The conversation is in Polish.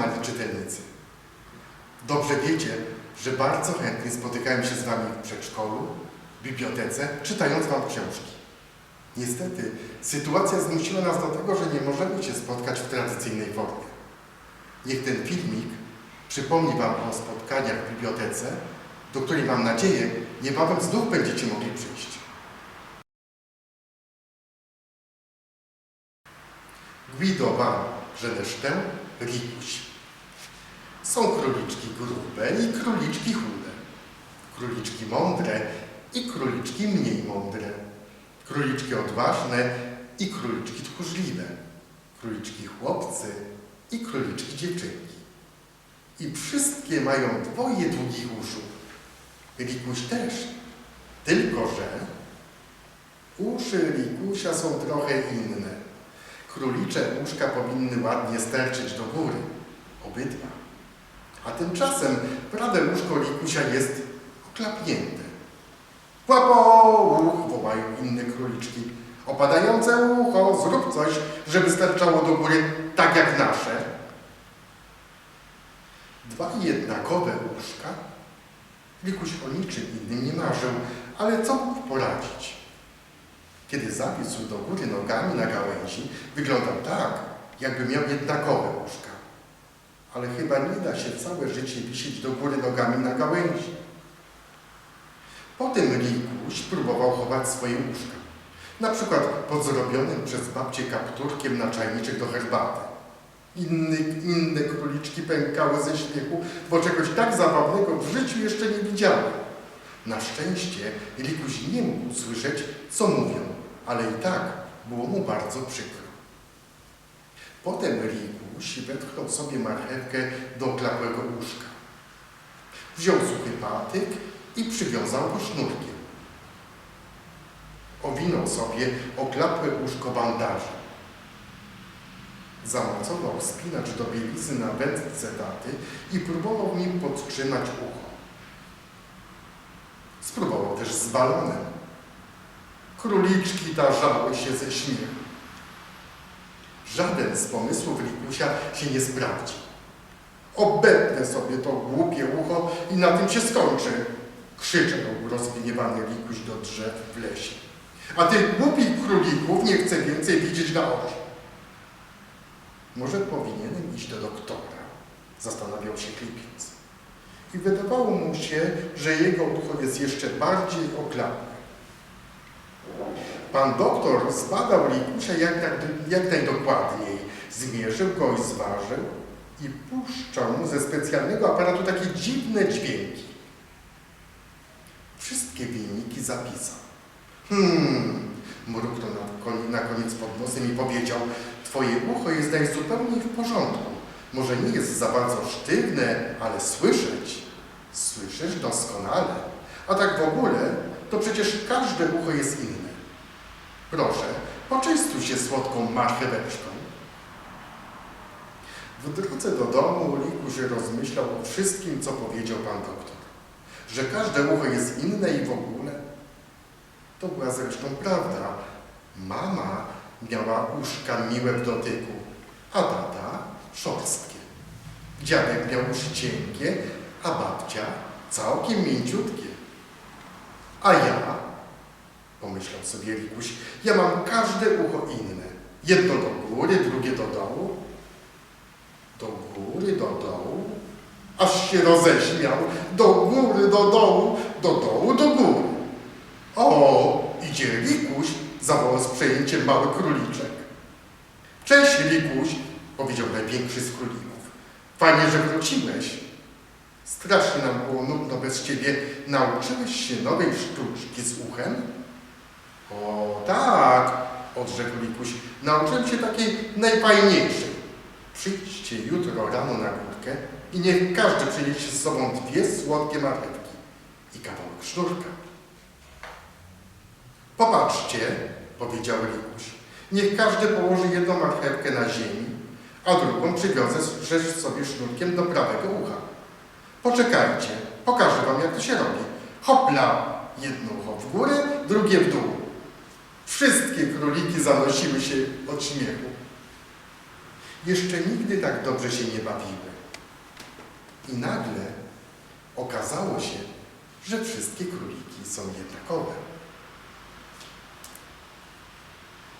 doskonali czytelnicy. Dobrze wiecie, że bardzo chętnie spotykałem się z Wami w przedszkolu, w bibliotece, czytając Wam książki. Niestety, sytuacja zmusiła nas do tego, że nie możemy się spotkać w tradycyjnej formie. Niech ten filmik przypomni Wam o spotkaniach w bibliotece, do której mam nadzieję niebawem znów będziecie mogli przyjść. Guido Van Żelesztę, Rikuś. Są króliczki grube i króliczki chude. Króliczki mądre i króliczki mniej mądre. Króliczki odważne i króliczki tchórzliwe. Króliczki chłopcy i króliczki dziewczynki. I wszystkie mają dwoje długich uszu. Rikuś też. Tylko, że uszy Rikusia są trochę inne. Królicze uszka powinny ładnie sterczyć do góry. Obydwa. A tymczasem prawe łóżko Rikusia jest oklapnięte. Łapo! wołają inne króliczki. Opadające ucho, zrób coś, żeby sterczało do góry tak jak nasze. Dwa jednakowe łóżka. Rikuś o niczym innym nie marzył, ale co mógł poradzić? Kiedy zawisł do góry nogami na gałęzi, wyglądał tak, jakby miał jednakowe łóżka. Ale chyba nie da się całe życie wisieć do góry nogami na gałęzi. Potem Rikuś próbował chować swoje łóżka. Na przykład pod zrobionym przez babcię kapturkiem na czajniczek do herbaty. Inny, inne króliczki pękały ze śmiechu, bo czegoś tak zabawnego w życiu jeszcze nie widziały. Na szczęście Rikuś nie mógł słyszeć, co mówią, ale i tak było mu bardzo przykro. Potem Rikuś wetchnął sobie marchewkę do oklapłego łóżka. Wziął suchy patyk i przywiązał go sznurkiem. Owinął sobie oklapłe łóżko bandażem. Zamocował spinacz do bielizy na wędce daty i próbował nim podtrzymać ucho. Spróbował też z balonem. Króliczki tarzały się ze śmiechu. Żaden z pomysłów Rikusia się nie sprawdzi. Obetnę sobie to głupie ucho i na tym się skończy, krzyczał rozgniewany Rikuś do drzew w lesie. A tych głupich królików nie chcę więcej widzieć na oczy. Może powinienem iść do doktora, zastanawiał się chlipiec. I wydawało mu się, że jego ucho jest jeszcze bardziej oklapłe. Pan doktor zbadał Rikusia jak, jak najdokładniej, zmierzył go i zważył i puszczał mu ze specjalnego aparatu takie dziwne dźwięki. Wszystkie wyniki zapisał. Hmm, mruknął na koniec pod nosem i powiedział, twoje ucho jest najzupełniej w porządku. Może nie jest za bardzo sztywne, ale słyszeć. Słyszysz doskonale. A tak w ogóle, to przecież każde ucho jest inne. Proszę, poczęstuj się słodką marcheweczką. W drodze do domu Likuś rozmyślał o wszystkim, co powiedział pan doktor. Że każde ucho jest inne i w ogóle. To była zresztą prawda. Mama miała uszka miłe w dotyku, a tata szorstkie. Dziadek miał uszy cienkie, a babcia całkiem mięciutkie. A ja, pomyślał sobie Rikuś, ja mam każde ucho inne. Jedno do góry, drugie do dołu. Do góry, do dołu. Aż się roześmiał. Do góry, do dołu, do dołu, do góry. O, idzie Rikuś, zawołał z przejęciem mały króliczek. Cześć, Rikuś, powiedział największy z królików. Fajnie, że wróciłeś. Strasznie nam było nudno bez ciebie. Nauczyłeś się nowej sztuczki z uchem? O, tak, odrzekł Likuś. Nauczyłem się takiej najfajniejszej. Przyjdźcie jutro rano na górkę i niech każdy przyniesie z sobą dwie słodkie marchewki i kawałek sznurka. Popatrzcie, powiedział Likuś. Niech każdy położy jedną marchewkę na ziemi, a drugą przywiąże sobie sznurkiem do prawego ucha. Poczekajcie, pokażę wam jak to się robi. Hopla! Jedno ucho w górę, drugie w dół. Wszystkie króliki zanosiły się od śmiechu. jeszcze nigdy tak dobrze się nie bawiły. I nagle okazało się, że wszystkie króliki są jednakowe.